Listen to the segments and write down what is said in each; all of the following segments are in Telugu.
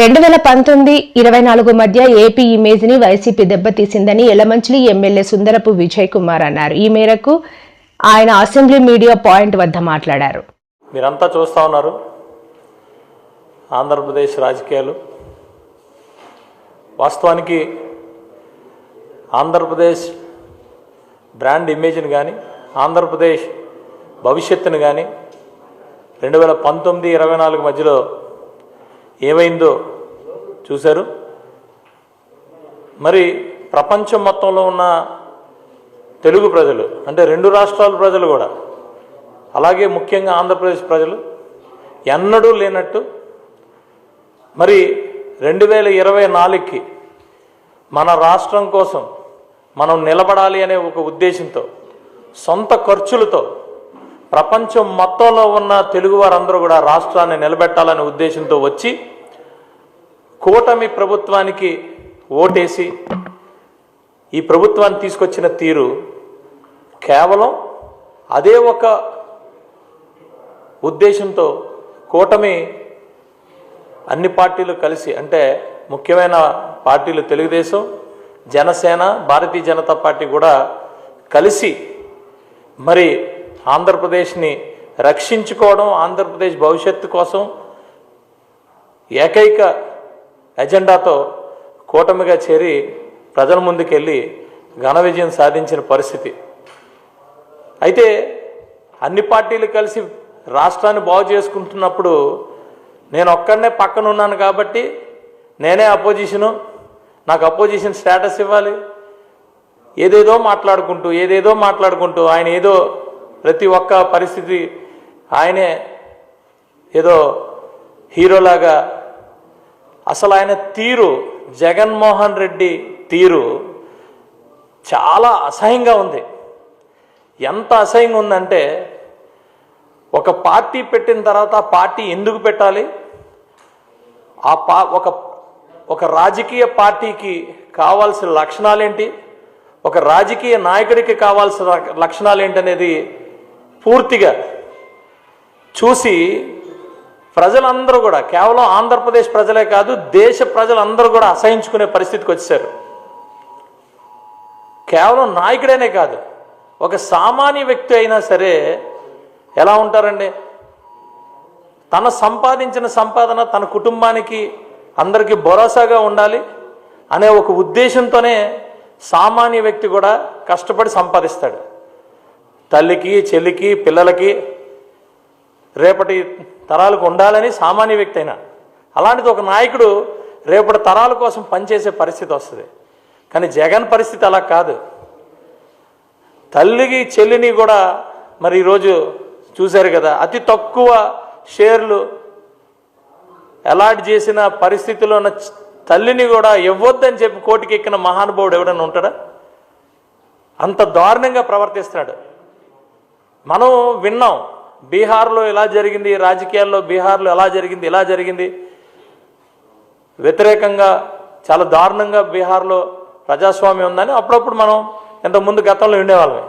రెండు వేల పంతొమ్మిది ఇరవై నాలుగు మధ్య ఏపీ ఇమేజ్ని వైసీపీ దెబ్బతీసిందని ఎలమంచిలి ఎమ్మెల్యే సుందరపు విజయ్ కుమార్ అన్నారు. ఈ మేరకు ఆయన అసెంబ్లీ మీడియా పాయింట్ వద్ద మాట్లాడారు. మీరంతా చూస్తూ ఉన్నారు. ఆంధ్రప్రదేశ్ రాజకీయాలు. వాస్తవానికి ఆంధ్రప్రదేశ్ బ్రాండ్ ఇమేజ్ని కానీ ఆంధ్రప్రదేశ్ భవిష్యత్తును కానీ రెండు వేల పంతొమ్మిది ఇరవై నాలుగు మధ్యలో ఏమైందో చూశారు? మరి ప్రపంచం మొత్తంలో ఉన్న తెలుగు ప్రజలు అంటే రెండు రాష్ట్రాల ప్రజలు కూడా అలాగే ముఖ్యంగా ఆంధ్రప్రదేశ్ ప్రజలు ఎన్నడూ లేనట్టు మరి రెండు వేల ఇరవై నాలుగుకి మన రాష్ట్రం కోసం మనం నిలబడాలి అనే ఒక ఉద్దేశంతో సొంత ఖర్చులతో ప్రపంచం మొత్తంలో ఉన్న తెలుగు వారందరూ కూడా రాష్ట్రాన్ని నిలబెట్టాలనే ఉద్దేశంతో వచ్చి కూటమి ప్రభుత్వానికి ఓటేసి ఈ ప్రభుత్వాన్ని తీసుకొచ్చిన తీరు కేవలం అదే ఒక ఉద్దేశంతో కూటమి అన్ని పార్టీలు కలిసి అంటే ముఖ్యమైన పార్టీలు తెలుగుదేశం జనసేన భారతీయ జనతా పార్టీ కూడా కలిసి మరి ఆంధ్రప్రదేశ్ని రక్షించుకోవడం ఆంధ్రప్రదేశ్ భవిష్యత్తు కోసం ఏకైక ఎజెండాతో కూటమిగా చేరి ప్రజల ముందుకెళ్ళి ఘన విజయం సాధించిన పరిస్థితి. అయితే అన్ని పార్టీలు కలిసి రాష్ట్రాన్ని బాగు చేసుకుంటున్నప్పుడు నేను ఒక్కడనే పక్కన ఉన్నాను కాబట్టి నేనే అపోజిషను నాకు అపోజిషన్ స్టేటస్ ఇవ్వాలి. ఏదేదో మాట్లాడుకుంటూ ఏదేదో మాట్లాడుకుంటూ ఆయన ఏదో ప్రతి ఒక్క పరిస్థితి ఆయనే ఏదో హీరోలాగా అసలు ఆయన తీరు జగన్మోహన్ రెడ్డి తీరు చాలా అసహ్యంగా ఉంది. ఎంత అసహ్యంగా ఉందంటే ఒక పార్టీ పెట్టిన తర్వాత పార్టీ ఎందుకు పెట్టాలి? ఆ పా ఒక ఒక రాజకీయ పార్టీకి కావాల్సిన లక్షణాలేంటి? ఒక రాజకీయ నాయకుడికి కావాల్సిన లక్షణాలు ఏంటనేది పూర్తిగా చూసి ప్రజలందరూ కూడా కేవలం ఆంధ్రప్రదేశ్ ప్రజలే కాదు దేశ ప్రజలందరూ కూడా అసహించుకునే పరిస్థితికి వచ్చారు. కేవలం నాయకుడేనే కాదు ఒక సామాన్య వ్యక్తి అయినా సరే ఎలా ఉంటారండి? తన సంపాదించిన సంపాదన తన కుటుంబానికి అందరికీ భరోసాగా ఉండాలి అనే ఒక ఉద్దేశంతోనే సామాన్య వ్యక్తి కూడా కష్టపడి సంపాదిస్తాడు. తల్లికి చెల్లికి పిల్లలకి రేపటి తరాలకు ఉండాలని సామాన్య వ్యక్తి అయినా. అలాంటిది ఒక నాయకుడు రేపటి తరాల కోసం పనిచేసే పరిస్థితి వస్తుంది. కానీ జగన్ పరిస్థితి అలా కాదు. తల్లికి చెల్లిని కూడా మరి ఈరోజు చూశారు కదా అతి తక్కువ షేర్లు అలాట్ చేసిన పరిస్థితిలో ఉన్న తల్లిని కూడా ఇవ్వద్దని చెప్పి కోటికి ఎక్కిన మహానుభావుడు ఎవడన్నా ఉంటాడా? అంత దారుణంగా ప్రవర్తిస్తున్నాడు. మనం విన్నాం బీహార్లో ఇలా జరిగింది? రాజకీయాల్లో బీహార్లో ఎలా జరిగింది? ఇలా జరిగింది? వ్యతిరేకంగా చాలా దారుణంగా బీహార్లో ప్రజాస్వామ్యం ఉందని అప్పుడప్పుడు మనం ఇంతకుముందు గతంలో ఉండేవాళ్ళమే.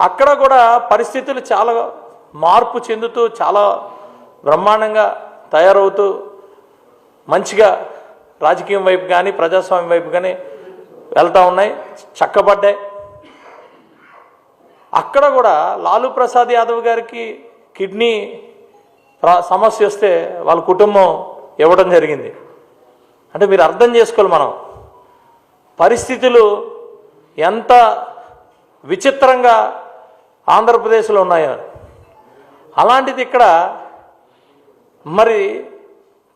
అక్కడ కూడా పరిస్థితులు చాలా మార్పు చెందుతూ చాలా బ్రహ్మాండంగా తయారవుతూ మంచిగా రాజకీయం వైపు కానీ ప్రజాస్వామ్యం వైపు కానీ వెళ్తూ ఉన్నాయి చక్కబడ్డాయి. అక్కడ కూడా లాలూ ప్రసాద్ యాదవ్ గారికి కిడ్నీ సమస్య వస్తే వాళ్ళ కుటుంబం ఇవ్వడం జరిగింది. అంటే మీరు అర్థం చేసుకోవాలి మనం. పరిస్థితులు ఎంత విచిత్రంగా ఆంధ్రప్రదేశ్లో ఉన్నాయో. అలాంటిది ఇక్కడ మరి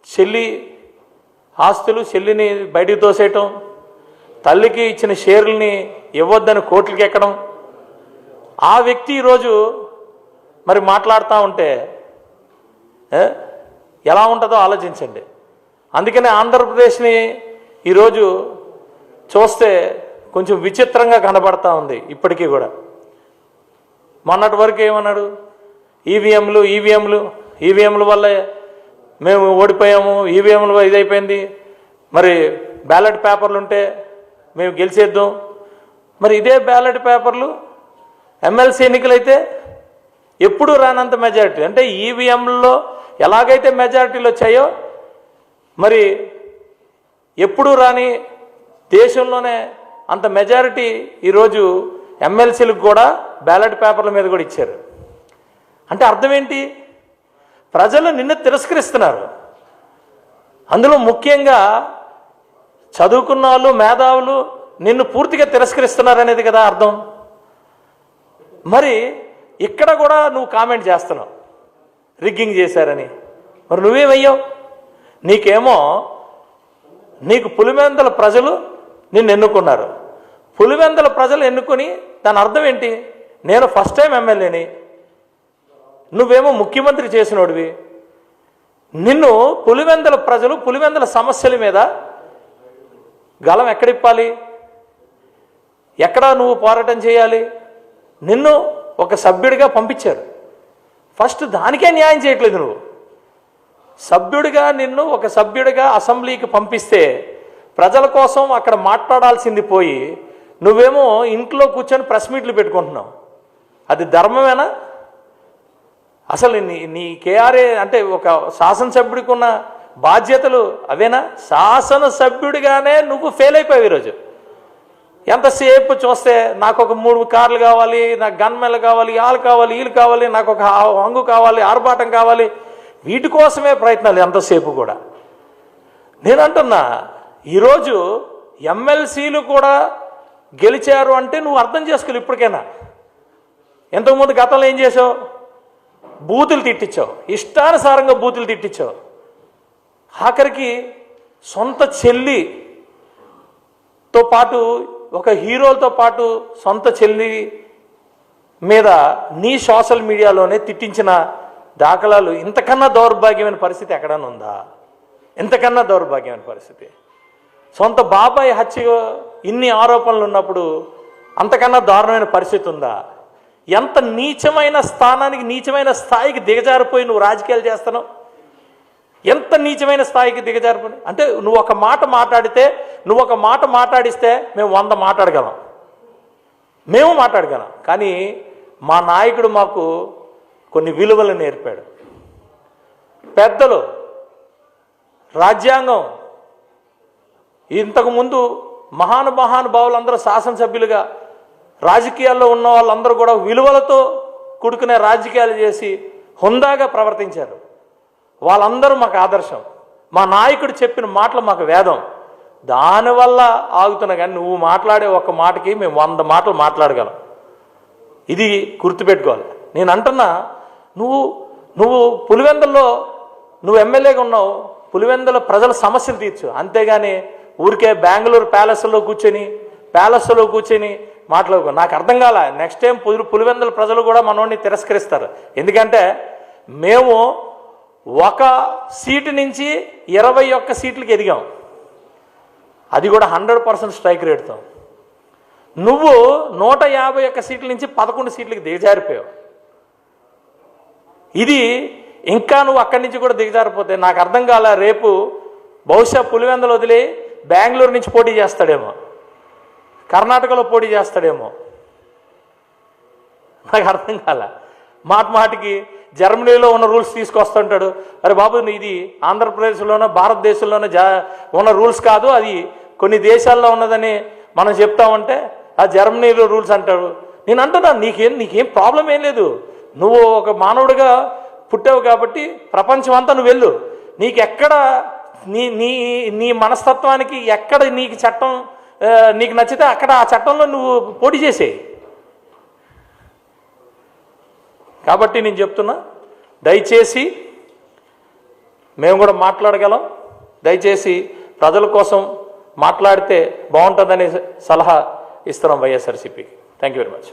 చెల్లి ఆస్తులు చెల్లిని బయటికి తోసేయటం తల్లికి ఇచ్చిన షేర్లని ఇవ్వద్దని కోర్టులకి ఎక్కడం ఆ వ్యక్తి ఈరోజు మరి మాట్లాడుతూ ఉంటే ఎలా ఉంటుందో ఆలోచించండి. అందుకనే ఆంధ్రప్రదేశ్ని ఈరోజు చూస్తే కొంచెం విచిత్రంగా కనబడతా ఉంది ఇప్పటికీ కూడా. మొన్నటి వరకు ఏమన్నాడు? ఈవీఎంలు ఈవీఎంలు ఈవీఎంల వల్ల మేము ఓడిపోయాము ఈవీఎంలు ఇదైపోయింది. మరి బ్యాలెట్ పేపర్లు ఉంటే మేము గెలిచేద్దాం. మరి ఇదే బ్యాలెట్ పేపర్లు ఎమ్మెల్సీ ఎన్నికలైతే ఎప్పుడు రానంత మెజారిటీ అంటే ఈవీఎంలో ఎలాగైతే మెజారిటీలు వచ్చాయో మరి ఎప్పుడు రాని దేశంలోనే అంత మెజారిటీ ఈరోజు ఎమ్మెల్సీలకు కూడా బ్యాలెట్ పేపర్ల మీద కూడా ఇచ్చారు. అంటే అర్థం ఏంటి ప్రజలు నిన్ను తిరస్కరిస్తున్నారు. అందులో ముఖ్యంగా చదువుకున్న వాళ్ళు మేధావులు నిన్ను పూర్తిగా తిరస్కరిస్తున్నారు అనేది కదా అర్థం. మరి ఇక్కడ కూడా నువ్వు కామెంట్ చేస్తున్నావు. రిగ్గింగ్ చేశారని. మరి నువ్వేమయ్యావు? నీకేమో నీకు పులివెందల ప్రజలు నిన్ను ఎన్నుకున్నారు. పులివెందల ప్రజలు ఎన్నుకొని దాని అర్థం ఏంటి? నేను ఫస్ట్ టైం ఎమ్మెల్యేని. నువ్వేమో ముఖ్యమంత్రి చేసినోడివి. నిన్ను పులివెందల ప్రజలు పులివెందల సమస్యల మీద గలం ఎక్కడిప్పాలి ఎక్కడ నువ్వు పోరాటం చేయాలి? నిన్ను ఒక సభ్యుడిగా పంపించారు. ఫస్ట్ దానికే న్యాయం చేయట్లేదు నువ్వు. సభ్యుడిగా నిన్ను ఒక సభ్యుడిగా అసెంబ్లీకి పంపిస్తే ప్రజల కోసం అక్కడ మాట్లాడాల్సింది పోయి నువ్వేమో ఇంట్లో కూర్చొని ప్రెస్ మీట్లు పెట్టుకుంటున్నావు. అది ధర్మమేనా? అసలు నీ నీ కేఆర్ఏ అంటే ఒక శాసనసభ్యుడికి ఉన్న బాధ్యతలు అవేనా? శాసనసభ్యుడిగానే నువ్వు ఫెయిల్ అయిపోయావు ఈరోజు. ఎంతసేపు చూస్తే నాకు ఒక మూడు కార్లు కావాలి నాకు గన్మెన్లు కావాలి వాళ్ళు కావాలి వీళ్ళు కావాలి నాకు ఒక హంగు కావాలి ఆర్భాటం కావాలి. వీటి కోసమే ప్రయత్నాలు ఎంతసేపు కూడా. నేను అంటున్నా ఈరోజు ఎమ్మెల్సీలు కూడా గెలిచారు అంటే నువ్వు అర్థం చేసుకోవాలి ఇప్పటికైనా. ఇంతకుముందు గతంలో ఏం చేసావు? బూతులు తిట్టించావు. ఇష్టానుసారంగా బూతులు తిట్టించావు. ఆఖరికి సొంత చెల్లితో పాటు ఒక హీరోలతో పాటు సొంత చెల్లి మీద నీ సోషల్ మీడియాలోనే తిట్టించిన దాఖలాలు ఇంతకన్నా దౌర్భాగ్యమైన పరిస్థితి ఎక్కడన్నా ఉందా? ఇంతకన్నా దౌర్భాగ్యమైన పరిస్థితి. సొంత బాబాయ్ హత్య ఇన్ని ఆరోపణలు ఉన్నప్పుడు అంతకన్నా దారుణమైన పరిస్థితి ఉందా? ఎంత నీచమైన స్థానానికి నీచమైన స్థాయికి దిగజారిపోయి నువ్వు రాజకీయాలు చేస్తున్నావు? ఎంత నీచమైన స్థాయికి దిగజారిపోయి అంటే నువ్వు ఒక మాట మాట్లాడితే నువ్వు ఒక మాట మాట్లాడిస్తే మేము వంద మాట్లాడగలం. మేము మాట్లాడగలం. కానీ మా నాయకుడు మాకు కొన్ని విలువలు నేర్పాడు. పెద్దలు రాజ్యాంగం ఇంతకుముందు మహాను మహానుభావులందరూ శాసనసభ్యులుగా రాజకీయాల్లో ఉన్న వాళ్ళందరూ కూడా విలువలతో కూడుకునే రాజకీయాలు చేసి హుందాగా ప్రవర్తించారు. వాళ్ళందరూ మాకు ఆదర్శం. మా నాయకుడు చెప్పిన మాటలు మాకు వేదం. దానివల్ల ఆగుతున్నా కానీ నువ్వు మాట్లాడే ఒక మాటకి మేము వంద మాటలు మాట్లాడగలం. ఇది గుర్తుపెట్టుకోవాలి. నేను అంటున్నా నువ్వు నువ్వు పులివెందల్లో నువ్వు ఎమ్మెల్యేగా ఉన్నావు పులివెందల ప్రజల సమస్యలు తీర్చు. అంతేగాని ఊరికే బెంగళూరు ప్యాలెస్లో కూర్చొని ప్యాలెస్లో కూర్చొని మాట్లాడుకో. నాకు అర్థం కాల. నెక్స్ట్ టైం పులి పులివెందల ప్రజలు కూడా మనోడిని తిరస్కరిస్తారు. ఎందుకంటే మేము ఒక సీటు నుంచి ఇరవై ఒక్క సీట్లకి ఎదిగాం. అది కూడా హండ్రెడ్ పర్సెంట్ స్ట్రైక్ రేట్తో. నువ్వు నూట యాభై ఒక్క సీట్ల నుంచి పదకొండు సీట్లకి దిగజారిపోయావు. ఇది ఇంకా నువ్వు అక్కడి నుంచి కూడా దిగజారిపోతే నాకు అర్థం కాల రేపు బహుశా పులివెందలు వదిలి బెంగళూరు నుంచి పోటీ చేస్తాడేమో. కర్ణాటకలో పోటీ చేస్తాడేమో. నాకు అర్థం కాల. మాట మాటికి జర్మనీలో ఉన్న రూల్స్ తీసుకొస్తుంటాడు. అరే బాబు ఇది ఆంధ్రప్రదేశ్లోనో భారతదేశంలోనో జా ఉన్న రూల్స్ కాదు అది కొన్ని దేశాల్లో ఉన్నదని మనం చెప్తామంటే ఆ జర్మనీలో రూల్స్ అంటాడు. నేను అంటున్నాను నీకేం నీకేం ప్రాబ్లం ఏం లేదు. నువ్వు ఒక మానవుడిగా పుట్టావు కాబట్టి ప్రపంచం అంతా నువ్వు వెళ్ళు. నీకు ఎక్కడ నీ నీ నీ మనస్తత్వానికి ఎక్కడ నీకు చట్టం నీకు నచ్చితే అక్కడ ఆ చట్టంలో నువ్వు పోటీ చేసేయి. కాబట్టి నేను చెప్తున్నా దయచేసి మేము కూడా మాట్లాడగలం. దయచేసి ప్రజల కోసం మాట్లాడితే బాగుంటుందనే సలహా ఇస్తున్నాం వైఎస్ఆర్సీపీకి. Thank you very much